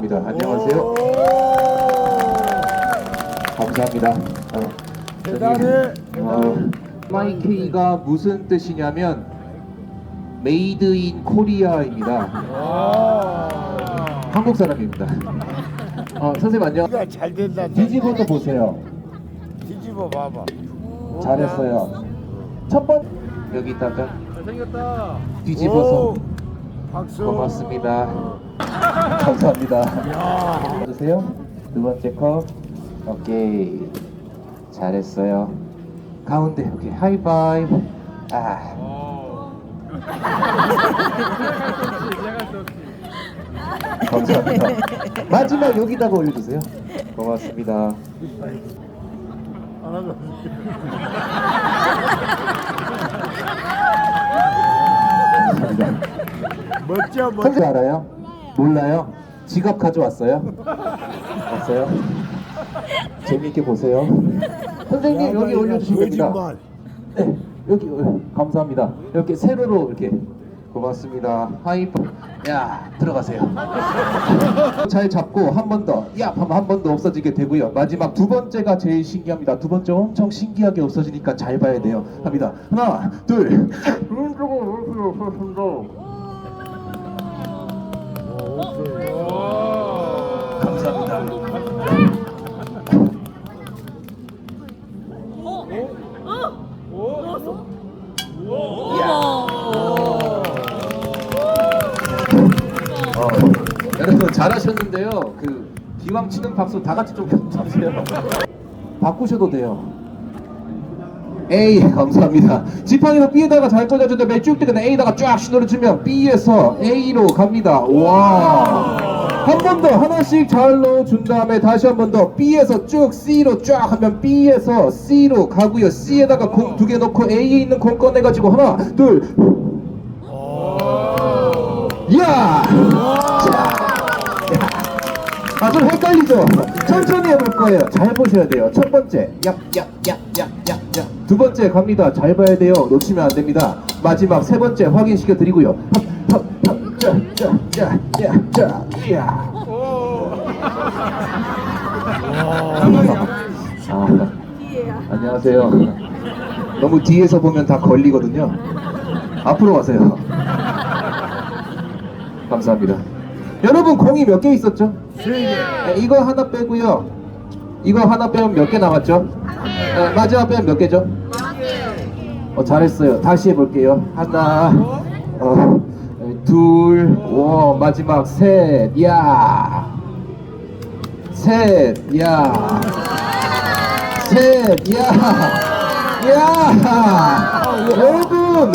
입니다. 안녕하세요. 감사합니다. 어, 대단해. 어, MIK가 무슨 뜻이냐면 메이드 인 코리아입니다. 한국 사람입니다. 어, 선생님 안녕. 네가 잘 된다. 뒤집어서 보세요. 뒤집어 봐봐. 잘했어요. 첫 번 여기 있다가 잘생겼다. 뒤집어서 박수. 고맙습니다. 감사합니다. 주세요. 두 번째 컵. 오케이. 잘했어요. 가운데 오케이 하이파이브. 아. 감사합니다. 마지막 여기다가 올려주세요. 고맙습니다. 감사합니다. 멋져 멋져. 선생 알아요? 몰라요? 지갑 가져왔어요? 없어요? 재미있게 보세요. 선생님 여기 올려주시면 됩니다. 네, 여기 어, 감사합니다. 이렇게 세로로 이렇게 고맙습니다. 하이프. 야 들어가세요. 잘 잡고 한 번 더. 야 하면 한 번 더 없어지게 되고요. 마지막 두 번째가 제일 신기합니다. 두 번째 엄청 신기하게 없어지니까 잘 봐야 돼요. 합니다. 하나, 둘. 감사합니다. 어, 여러분 잘하셨는데요. 그 기왕 치는 박수 다 같이 좀 쳐주세요. 바꾸셔도 돼요. A 감사합니다. 지팡이로 B에다가 잘 꽂아준다. 맨쭉 뜨거나 A다가 쫙 신호를 주면 B에서 A로 갑니다. 와. 한 번 더 하나씩 잘 넣어준 다음에 다시 한 번 더 B에서 쭉 C로 쫙 하면 B에서 C로 가고요. C에다가 공 두 개 넣고 A에 있는 공 꺼내가지고 하나 둘. 야! 아, 좀 헷갈리죠? 천천히 해볼 거예요. 잘 보셔야 돼요. 첫 번째, 약, 약, 약, 약, 약, 약. 두 번째 갑니다. 잘 봐야 돼요. 놓치면 안 됩니다. 마지막 세 번째 확인시켜 드리고요. 아, 안녕하세요. 너무 뒤에서 보면 다 걸리거든요. 앞으로 가세요. 감사합니다. 여러분 공이 몇 개 있었죠? 네, 이거 하나 빼고요. 이거 하나 빼면 몇 개 남았죠? 네, 마지막 빼면 몇 개죠? 어, 잘했어요. 다시 해볼게요. 하나, 어, 둘, 오, 마지막 셋, 야, 셋, 야, 셋, 야, 야, 여러분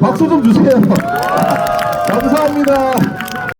박수 좀 주세요. 감사합니다.